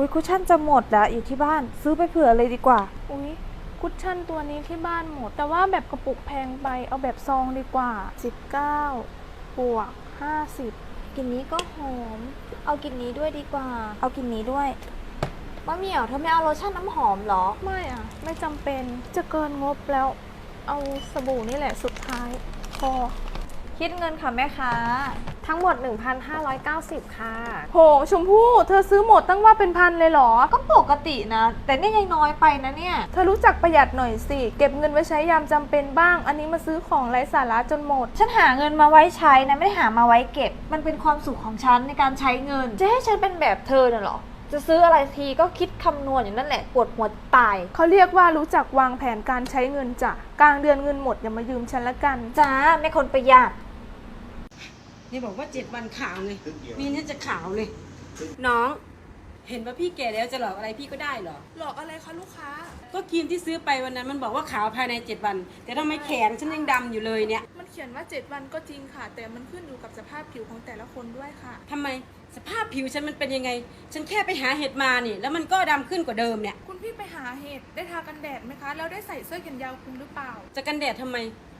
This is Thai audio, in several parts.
อุ้ยคุชชั่นจะหมดแล้วอยู่ที่บ้านซื้อไปเผื่อเลยดีกว่า อุ๊ยคุชชั่นตัวนี้ที่บ้านหมด แต่ว่าแบบกระปุกแพงไปเอาแบบซองดีกว่า 19บวก50กลิ่นนี้ก็หอม เอากลิ่นนี้ด้วยดีกว่า เอากลิ่นนี้ด้วยมะเหมี่ยวเธอไม่เอาโลชั่นน้ำหอมเหรอ ไม่อะ ไม่จำเป็นจะเกินงบแล้ว เอาสบู่นี่แหละสุดท้ายพอคิดเงินค่ะแม่ค้า ทั้งหมด 1,590 ค่ะ โห ชมพู่ เธอซื้อหมดตั้งว่าเป็นพันเลยเหรอ ก็ปกตินะ แต่นี่ยังน้อยไปนะเนี่ย เธอรู้จักประหยัดหน่อยสิ เก็บเงินไว้ใช้ยามจำเป็นบ้าง อันนี้มาซื้อของไร้สาระจนหมด ฉันหาเงินมาไว้ใช้นะไม่ได้หามาไว้เก็บ มันเป็นความสุขของฉันในการใช้เงิน จะให้ฉันเป็นแบบเธอน่ะเหรอ จะซื้ออะไรทีก็คิดคำนวณอย่างนั้นแหละปวดหัวตาย เขาเรียกว่ารู้จักวางแผนการใช้เงินจ้ะ กลางเดือนเงินหมดอย่ามายืมฉันละกัน จ้าแม่คนประหยัด นี่บอกว่าเจ็ดวันขาวเลยมีนี่จะขาวเลย น้อง เห็นว่าพี่แก่แล้วจะหลอกอะไรพี่ก็ได้เหรอ หลอกอะไรคะลูกค้า ก็ครีมที่ซื้อไปวันนั้นมันบอกว่าขาวภายในเจ็ดวัน แต่ทำไมแขนฉันยังดำอยู่เลยเนี่ย มันเขียนว่า7วันก็จริงค่ะ แต่มันขึ้นอยู่กับสภาพผิวของแต่ละคนด้วยค่ะทำไมสภาพผิวฉันมันเป็นยังไง ฉันแค่ไปหาเห็ดมานี่ แล้วมันก็ดำขึ้นกว่าเดิมเนี่ย คุณพี่ไปหาเห็ดได้ทากันแดดไหมคะ แล้วได้ใส่เสื้อแขนยาวคลุมหรือเปล่า จะกันแดดทำไม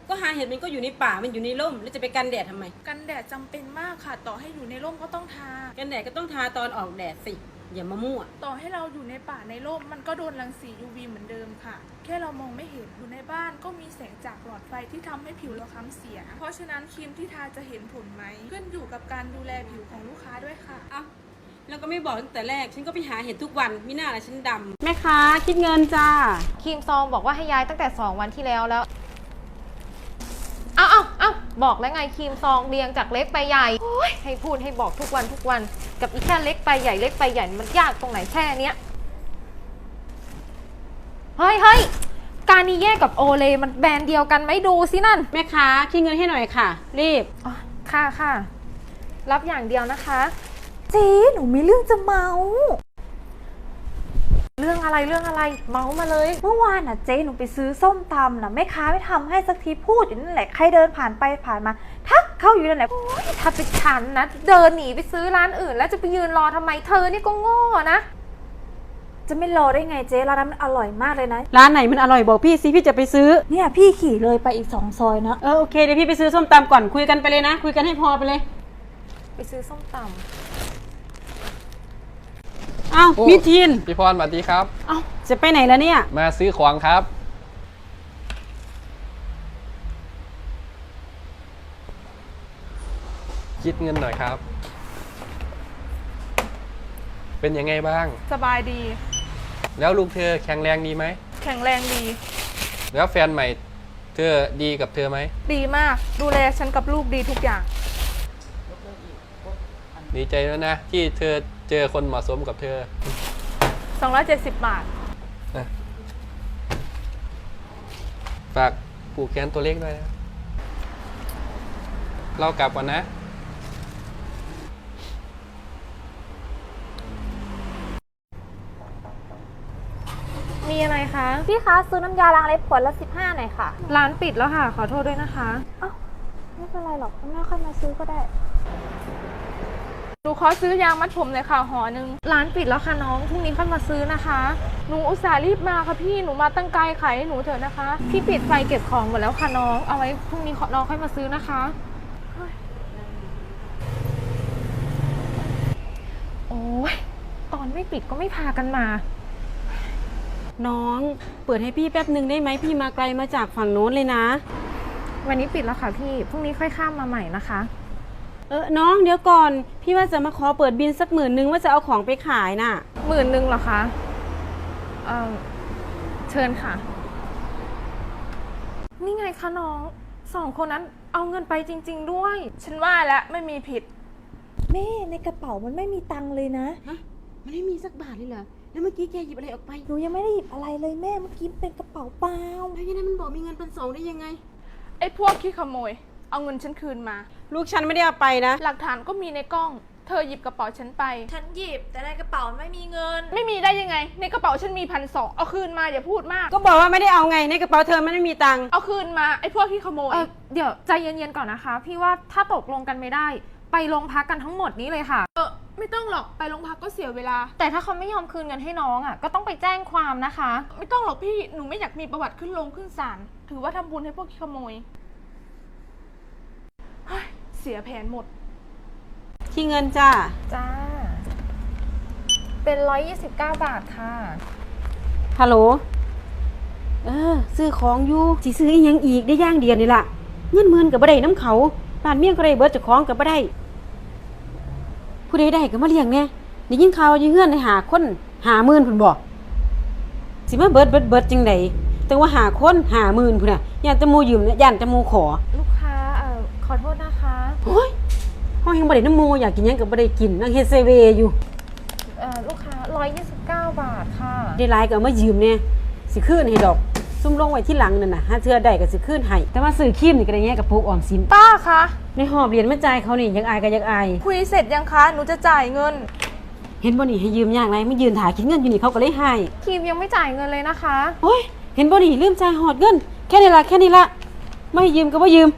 ก็หาเห็ดมันก็อยู่ในป่ามันอยู่ในร่มแล้วจะไปกันแดดทำไม กันแดดจำเป็นมากค่ะ ต่อให้อยู่ในร่มก็ต้องทา กันแดดก็ต้องทาตอนออกแดดสิอย่ามามั่ว ต่อให้เราอยู่ในป่าในร่มมันก็โดนรังสี UV เหมือนเดิมค่ะ แค่เรามองไม่เห็นอยู่ในบ้านก็มีแสงจากหลอดไฟที่ทำให้ผิวเราคล้ำเสีย เพราะฉะนั้นครีมที่ทาจะเห็นผลไหมขึ้นอยู่กับการดูแลผิวของลูกค้าด้วยค่ะ เอ้าแล้วก็ไม่บอกตั้งแต่แรก ฉันก็ไปหาเห็ดทุกวันมิน่าอะไรฉันดำแม่ค้าคิดเงินจ้า ครีมซองบอกว่าให้ย้ายตั้งแต่ 2 วันที่แล้วแล้ว เอาเอาเอา บอกแล้วไงครีมซองเรียงจากเล็กไปใหญ่โอ้ยให้พูดให้บอกทุกวันทุกวัน กับอีแค่เล็กไปใหญ่เล็กไปใหญ่มันยากตรงไหนแค่เนี้ยเฮ้ยเฮ้ยการนี้แยกกับโอเลมันแบรนด์เดียวกันไหมดูสินั่น แม่ค้าคิดเงินให้หน่อยค่ะ รีบอ๋อค่ะค่ะ รับอย่างเดียวนะคะ เจ๊หนูมีเรื่องจะเมา เรื่องอะไรเรื่องอะไรเมาส์มาเลย เมื่อวานน่ะเจ๊หนูไปซื้อส้มตำน่ะแม่ค้าไม่ทำให้สักทีพูดอยู่นั่นแหละใครเดินผ่านไปผ่านมา ทักเข้าอยู่นั่นแหละถ้าเป็นฉันนะเดินหนีไปซื้อร้านอื่น แล้วจะไปยืนรอทำไมเธอนี่ก็โง่นะจะไม่รอได้ไงเจ๊ร้านนั้นมันอร่อยมากเลยนะร้านไหนมันอร่อยบอกพี่สิพี่จะไปซื้อเนี่ยพี่ขี่เลยไปอีกสองซอยนะเออโอเคเดี๋ยวพี่ไปซื้อส้มตำก่อนคุยกันไปเลยนะ คุยกันให้พอไปเลย ไปซื้อส้มตำเอ้าโอ้มิทีนพี่พรสวัสดีครับ เอ้าจะไปไหนแล้วเนี่ย มาซื้อของครับ คิดเงินหน่อยครับ เป็นยังไงบ้าง สบายดี แล้วลูกเธอแข็งแรงดีไหม แข็งแรงดี แล้วแฟนใหม่ เธอดีกับเธอไหม ดีมาก ดูแลฉันกับลูกดีทุกอย่าง ดีใจแล้วนะ ที่เธอ เจอคนเหมาะสมกับเธอ 270 บาท ฝากผูกแขนตัวเล็กด้วยนะเรากลับก่อนนะ มีอะไรคะ พี่คะซื้อน้ำยาล้างเล็บขวดละ 15หน่อยค่ะ ร้านปิดแล้วค่ะ ขอโทษด้วยนะคะเอ้าไม่เป็นไรหรอกแม่ค่อยมาซื้อก็ได้ห นูขอซื้อยางมัดผมเลยค่ะห่อหนึ่งร้านปิดแล้วค่ะน้องพรุ่งนี้ค่อยมาซื้อนะคะ หนูอุตส่าห์รีบมาค่ะพี่หนูมาตั้งไกลขายให้หนูเถอะนะคะ พี่ปิดไฟเก็บของหมดแล้วค่ะน้อง เอาไว้พรุ่งนี้น้องค่อยมาซื้อนะคะ โอ้ยตอนไม่ปิดก็ไม่พากันมา น้องเปิดให้พี่แป๊บหนึ่งได้ไหมพี่มาไกลมาจากฝั่งโน้นเลยนะ วันนี้ปิดแล้วค่ะพี่พรุ่งนี้ค่อยข้ามมาใหม่นะคะ เออน้องเดี๋ยวก่อน พี่ว่าจะมาขอเปิดบินสักหมื่นนึงว่าจะเอาของไปขายน่ะ หมื่นหนึ่งเหรอคะเอ่อเชิญค่ะ นี่ไงคะน้องสองคนนั้นเอาเงินไปจริง ๆ ด้วย ฉันว่าแล้วไม่มีผิด แม่ในกระเป๋ามันไม่มีตังค์เลยนะฮะมันไม่มีสักบาทเลยเหรอ แล้วเมื่อกี้แกหยิบอะไรออกไปหนูยังไม่ได้หยิบอะไรเลยแม่เมื่อกี้เป็นกระเป๋าเปล่า แล้วยังไงมันบอกมีเงินเป็นสองได้ยังไง ไอ้พวกขี้ขโมย เอาเงินฉันคืนมา ลูกฉันไม่ได้เอาไปนะ หลักฐานก็มีในกล้อง เธอหยิบกระเป๋าฉันไป ฉันหยิบแต่ในกระเป๋าไม่มีเงิน ไม่มีได้ยังไง ในกระเป๋าฉันมีพันสองเอาคืนมาอย่าพูดมาก ก็บอกว่าไม่ได้เอาไงในกระเป๋าเธอมันไม่มีตังค์เอาคืนมาไอ้พวกขี้ขโมย เออเดี๋ยวใจเย็นๆก่อนนะคะ พี่ว่าถ้าตกลงกันไม่ได้ ไปโรงพักกันทั้งหมดนี้เลยค่ะ เออไม่ต้องหรอกไปโรงพักก็เสียเวลา แต่ถ้าเขาไม่ยอมคืนเงินให้น้องอะ ก็ต้องไปแจ้งความนะคะ ไม่ต้องหรอกพี่หนูไม่อยากมีประวัติขึ้นลงขึ้นศาลถือว่าทำบุญให้พวกขโมย เฮ้ยเสียแผนหมด ที่เงินจ้า จ้า เป็น 129 บาทค่ะ ฮัลโหล เออ ซื้อของอยู่สิซื้ออีหยังอีกได้ย่างเดียวนี่ล่ะ เงินหมื่นกับบ่ได้น้ำเขาบ้านเมี่ยงก็ได้เบิดเจากของกับบ่ได้ ผู้ใดได้ก็มาเลี้ยงแหน่ได้ยินข่าวว่าอยู่เฮือนได้หาคนหาหมื่นพุ่นบ่สิมาเบิดเบิดเบิดจังไดแต่ว่าหาคนหาหมื่นพุ่นน่ะย่านแตะมูยืมย่านแตะมูขอ ลูกค้าเอ่อขอโทษนะคะ โอ้ยห้องยังบ่ได้น้ำหมูอยากกินหยังก็บ่ได้กินนั่งเฮ็ดเซเวอยู่เอ่อลูกค้า 129 บาทค่ะ ได้หลายก็เอามายืมแน่สิคืนให้ดอก ซุ่มลงไว้ที่หลังนั่นน่ะหาเทื่อได้ก็สิคืนให้แต่ว่าซื้อครีมนี่ก็ได้แง่กับพวกออมสินป้าคะ ในหอบเหรียญมาจ่ายเขานี่ยังอายก็ยังอาย คุยเสร็จยังคะ หนูจะจ่ายเงิน เห็นบ่นี่ให้ยืมยากไรไม่ยืนถ่ายคิดเงินอยู่นี่เขาก็เลยให้ครีมยังไม่จ่ายเงินเลยนะคะ โอ้ยเห็นบ่นี่ลืมจ่ายหอดเงิน แค่นี้ละแค่นี้ละไม่ให้ยืมก็บ่ยืม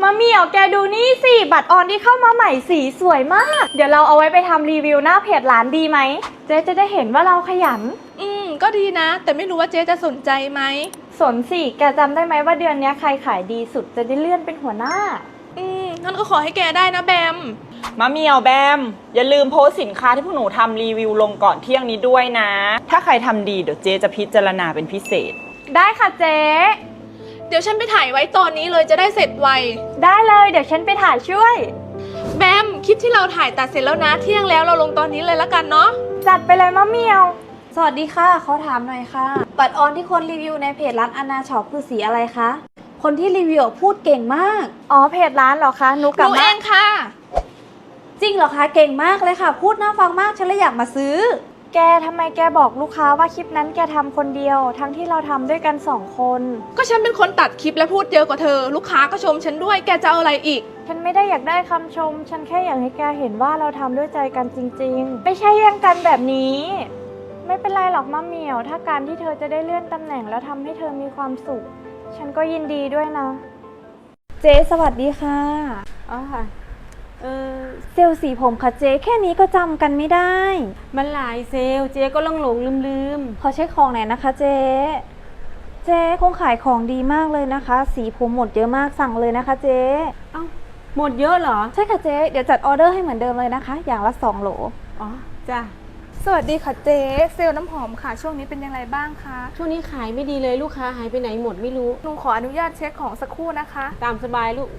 มาเหมียวแกดูนี่สิบัตรออนที่เข้ามาใหม่สีสวยมาก เดี๋ยวเราเอาไว้ไปทำรีวิวหน้าเพจร้านดีไหม เจ๊จะได้เห็นว่าเราขยัน อืม ก็ดีนะ แต่ไม่รู้ว่าเจ๊จะสนใจไหม สนสิ แกจำได้ไหมว่าเดือนเนี้ยใครขายดีสุดจะได้เลื่อนเป็นหัวหน้า อืมงั้นก็ขอให้แกได้นะแบม มะเมียวแบม อย่าลืมโพสต์สินค้าที่พวกหนูทำรีวิวลงก่อนเที่ยงนี้ด้วยนะ ถ้าใครทำดีเดี๋ยวเจ๊จะพิจารณาเป็นพิเศษ ได้ค่ะเจ๊ เดี๋ยวฉันไปถ่ายไว้ตอนนี้เลยจะได้เสร็จไว ได้เลย เดี๋ยวฉันไปถ่ายช่วย แบมคลิปที่เราถ่ายตัดเสร็จแล้วนะ เที่ยงแล้วเราลงตอนนี้เลยละกันเนาะ จัดไปเลยมะเหมียว สวัสดีค่ะ ขอถามหน่อยค่ะบัตรออนที่คนรีวิวในเพจร้านอนาช็อปคือสีอะไรคะ คนที่รีวิวพูดเก่งมาก อ๋อ เพจร้านเหรอคะหนูกลับรู้มาเองค่ะ จริงเหรอคะ เก่งมากเลยค่ะ พูดน่าฟังมาก ฉันเลยอยากมาซื้อ แกทำไมแกบอกลูกค้าว่าคลิปนั้นแกทำคนเดียว ทั้งที่เราทำด้วยกันสองคน ก็ฉันเป็นคนตัดคลิปและพูดเยอะกว่าเธอ ลูกค้าก็ชมฉันด้วยแกจะเอาอะไรอีก ฉันไม่ได้อยากได้คำชม ฉันแค่อยากให้แกเห็นว่าเราทำด้วยใจกันจริง ๆ ไม่ใช่แย่งกันแบบนี้ ไม่เป็นไรหรอกมะเหมียว ถ้าการที่เธอจะได้เลื่อนตำแหน่งแล้วทำให้เธอมีความสุข ฉันก็ยินดีด้วยนะ เจ๊สวัสดีค่ะ อ๋อค่ะ เออเซลล์สีผมค่ะเจ๊แค่นี้ก็จำกันไม่ได้ มันหลายเซลลเจ๊ก็หลงหลงลืมลืมขอเช็คของหน่อยนะคะเจ๊เจ๊คงขายของดีมากเลยนะคะ สีผมหมดเยอะมากสั่งเลยนะคะเจ๊เอ้าหมดเยอะเหรอ ใช่ค่ะเจ๊เดี๋ยวจัดออเดอร์ให้เหมือนเดิมเลยนะคะ อย่างละสองโหล อ๋อจ้ะสวัสดีค่ะเจ๊เซลล์น้ำหอมค่ะ ช่วงนี้เป็นยังไงบ้างคะ ช่วงนี้ขายไม่ดีเลยลูกค้าหายไปไหนหมดไม่รู้ หนูขออนุญาตเช็คของสักครู่นะคะ ตามสบายลูก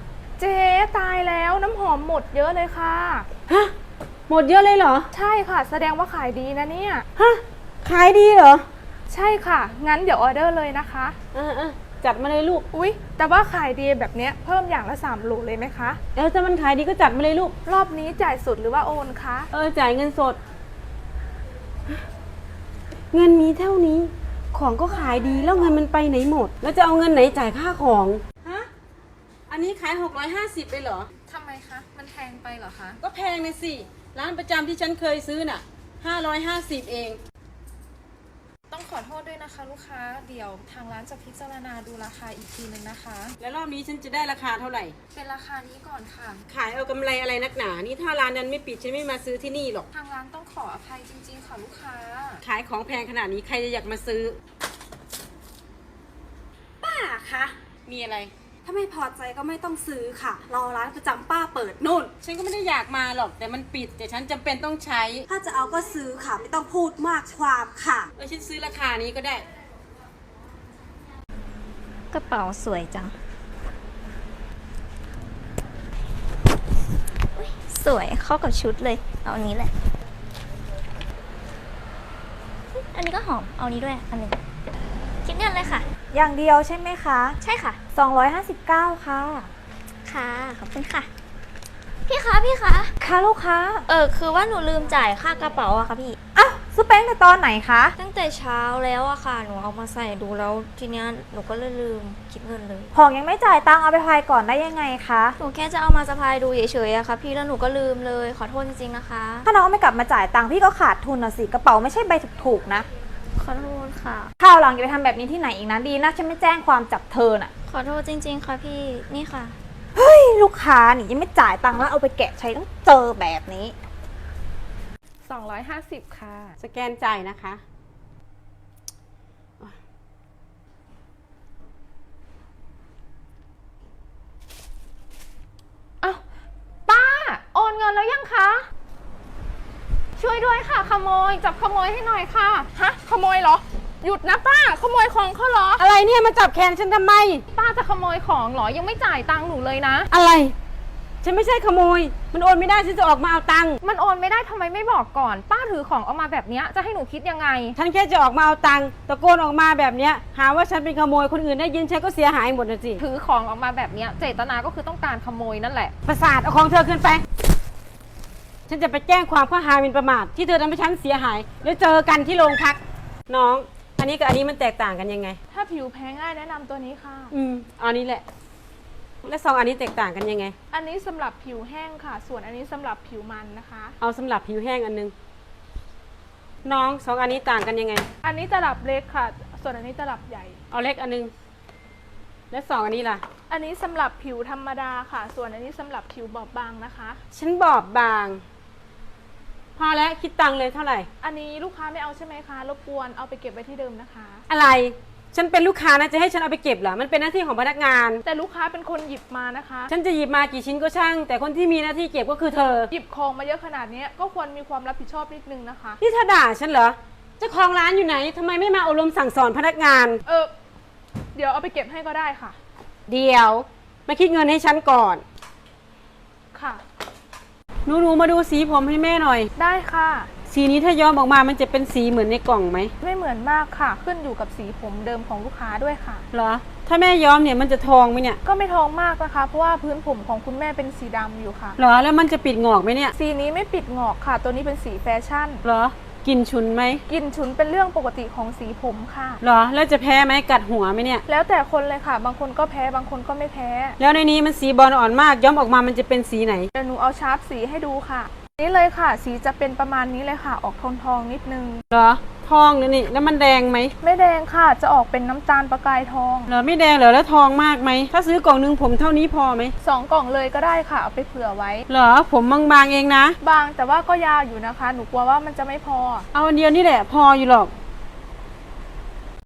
เจ๊ตายแล้วน้ำหอมหมดเยอะเลยค่ะ ฮะ หมดเยอะเลยเหรอ ใช่ค่ะ แสดงว่าขายดีนะเนี่ย ฮะ ขายดีเหรอ ใช่ค่ะ งั้นเดี๋ยวออเดอร์เลยนะคะอ่าๆจัดมาเลยลูก อุ๊ย แต่ว่าขายดีแบบเนี้ยเพิ่มอย่างละ3โหลเลยไหมคะ เออถ้ามันขายดีก็จัดมาเลยลูก รอบนี้จ่ายสดหรือว่าโอนคะ เออ จ่ายเงินสด เงินมีเท่านี้ ของก็ขายดีแล้วเงินมันไปไหนหมด แล้วจะเอาเงินไหนจ่ายค่าของฮะ อันนี้ขาย 650ไปเหรอ ทำไมคะ มันแพงไปเหรอคะ ก็แพงเลยสิ ร้านประจำที่ฉันเคยซื้อน่ะ 550 เอง ต้องขอโทษด้วยนะคะ ลูกค้า เดี๋ยวทางร้านจะพิจารณาดูราคาอีกทีนึงนะคะ แล้วรอบนี้ฉันจะได้ราคาเท่าไหร่ เป็นราคานี้ก่อนค่ะ ขายเอากำไรอะไรนักหนา นี่ถ้าร้านนั้นไม่ปิดฉันไม่มาซื้อที่นี่หรอก ทางร้านต้องขออภัยจริง ๆ ค่ะลูกค้า ขายของแพงขนาดนี้ใครจะอยากมาซื้อ ป้าคะ มีอะไร ถ้าไม่พอใจก็ไม่ต้องซื้อค่ะ รอร้านประจำป้าเปิดนู่น ฉันก็ไม่ได้อยากมาหรอกแต่มันปิด แต่ฉันจำเป็นต้องใช้ถ้าจะเอาก็ซื้อค่ะ ไม่ต้องพูดมากความค่ะ เออฉันซื้อราคานี้ก็ได้ กระเป๋าสวยจังอุ๊ยสวยเข้ากับชุดเลย เอาอันนี้แหละ อันนี้ก็หอม เอานี้ด้วย อันหนึงคิดเงินเลยค่ะ อย่างเดียวใช่ไหมคะ ใช่ค่ะ 259 ค่ะ ค่ะ ขอบคุณค่ะ พี่คะพี่คะ ค่ะลูกค้า เออคือว่าหนูลืมจ่ายค่ากระเป๋าอะค่ะพี่ อ้าวซื้อแป้งแต่ตอนไหนคะ ตั้งแต่เช้าแล้วอะค่ะ หนูเอามาใส่ดูแล้วทีเนี้ยหนูก็เลยลืมคิดเงินเลย ของยังไม่จ่ายตังค์เอาไปพายก่อนได้ยังไงคะ หนูแค่จะเอามาสะพายดูเฉยๆอะค่ะ พี่แล้วหนูก็ลืมเลย ขอโทษจริงๆนะคะ ถ้าน้องไม่กลับมาจ่ายตังค์พี่ก็ขาดทุนนะสิ กระเป๋าไม่ใช่ใบถูกๆนะขอโทษ ค่ะ ข้าวหลังอย่าไปทำแบบนี้ที่ไหนอีกนะดีนะฉันไม่แจ้งความจับเธอน่ะ ขอโทษจริง ๆ ค่ะพี่นี่ค่ะ เฮ้ย ลูกค้านี่ยังไม่จ่ายตังค์แล้วเอาไปแกะใช้ต้องเจอแบบนี้ 250 ค่ะ สแกนจ่ายนะคะ อ้าวป้า โอนเงินแล้วยังคะ ช่วยด้วยค่ะ ขโมย จับขโมยให้หน่อยค่ะ ฮะ ขโมยเหรอ หยุดนะป้าขโมยของเขาเหรอ อะไรเนี่ยมาจับแขนฉันทำไม ป้าจะขโมยของเหรอยังไม่จ่ายตังค์หนูเลยนะ อะไร ฉันไม่ใช่ขโมย มันโอนไม่ได้ฉันจะออกมาเอาตังค์มันโอนไม่ได้ทำไมไม่บอกก่อน ป้าถือของออกมาแบบเนี้ยจะให้หนูคิดยังไง ฉันแค่จะออกมาเอาตังค์ตะโกนออกมาแบบเนี้ย หาว่าฉันเป็นขโมยคนอื่นได้ยินฉันก็เสียหายหมดนะสิถือของออกมาแบบเนี้ยเจตนาก็คือต้องการขโมยนั่นแหละ ประสาทเอาของเธอขึ้นไป ฉันจะไปแจ้งความข้อหาหมิ่นประมาทที่เธอทำให้ฉันเสียหายแล้วเจอกันที่โรงพัก น้อง อันนี้กับอันนี้มันแตกต่างกันยังไง ถ้าผิวแพ้ง่ายแนะนำตัวนี้ค่ะ อืมเอาอันนี้แหละ และสองอันนี้แตกต่างกันยังไง อันนี้สำหรับผิวแห้งค่ะ ส่วนอันนี้สำหรับผิวมันนะคะ เอาสำหรับผิวแห้งอันนึง น้องสองอันนี้ต่างกันยังไง อันนี้ตลับเล็กค่ะ ส่วนอันนี้ตลับใหญ่ เอาเล็กอันนึง และสองอันนี้ล่ะ อันนี้สำหรับผิวธรรมดาค่ะ ส่วนอันนี้สำหรับผิวบอบบางนะคะ ฉันบอบบาง พอแล้วคิดตังค์เลยเท่าไหร่ อันนี้ลูกค้าไม่เอาใช่ไหมคะรบกวนเอาไปเก็บไว้ที่เดิมนะคะ อะไร ฉันเป็นลูกค้านะจะให้ฉันเอาไปเก็บเหรอ มันเป็นหน้าที่ของพนักงาน แต่ลูกค้าเป็นคนหยิบมานะคะฉันจะหยิบมากี่ชิ้นก็ช่าง แต่คนที่มีหน้าที่เก็บก็คือเธอ หยิบของมาเยอะขนาดนี้ก็ควรมีความรับผิดชอบนิดนึงนะคะ นี่เธอด่าฉันเหรอเจ้าของร้านอยู่ไหนทำไมไม่มาอบรมสั่งสอนพนักงาน เออเดี๋ยวเอาไปเก็บให้ก็ได้ค่ะ เดี๋ยว มาคิดเงินให้ฉันก่อนค่ะ หนูหนูมาดูสีผมให้แม่หน่อย ได้ค่ะ สีนี้ถ้าย้อมออกมามันจะเป็นสีเหมือนในกล่องไหมไม่เหมือนมากค่ะ ขึ้นอยู่กับสีผมเดิมของลูกค้าด้วยค่ะ เหรอ ถ้าแม่ย้อมเนี่ยมันจะทองไหมเนี่ย ก็ไม่ทองมากนะคะ เพราะว่าพื้นผมของคุณแม่เป็นสีดำอยู่ค่ะ เหรอ แล้วมันจะปิดงอกไหมเนี่ย สีนี้ไม่ปิดงอกค่ะ ตัวนี้เป็นสีแฟชั่น เหรอ กลินฉุนไหมกลิ่นฉุนเป็นเรื่องปกติของสีผมค่ะ เหรอ แล้วจะแพ้ไหมกัดหัวไหมเนี่ย แล้วแต่คนเลยค่ะ บางคนก็แพ้ บางคนก็ไม่แพ้ แล้วในนี้มันสีบอลอ่อนมาก ย้อมออกมามันจะเป็นสีไหน เดี๋ยวหนูเอาชาร์ปสีให้ดูค่ะ นี่เลยค่ะ สีจะเป็นประมาณนี้เลยค่ะ ออกทองทองๆนิดนึง เหรอ ทองเนี่ยนี่แล้วมันแดงไหมไม่แดงค่ะ จะออกเป็นน้ำตาลประกายทองเหรอไม่แดงเหรอแล้วทองมากไหมถ้าซื้อกล่องนึงผมเท่านี้พอไหมสองกล่องเลยก็ได้ค่ะ เอาไปเผื่อไว้ เหรอผมบางๆเองนะ บางแต่ว่าก็ยาวอยู่นะคะ หนูกลัวว่ามันจะไม่พอ เอาอันเดียวนี่แหละพออยู่หรอก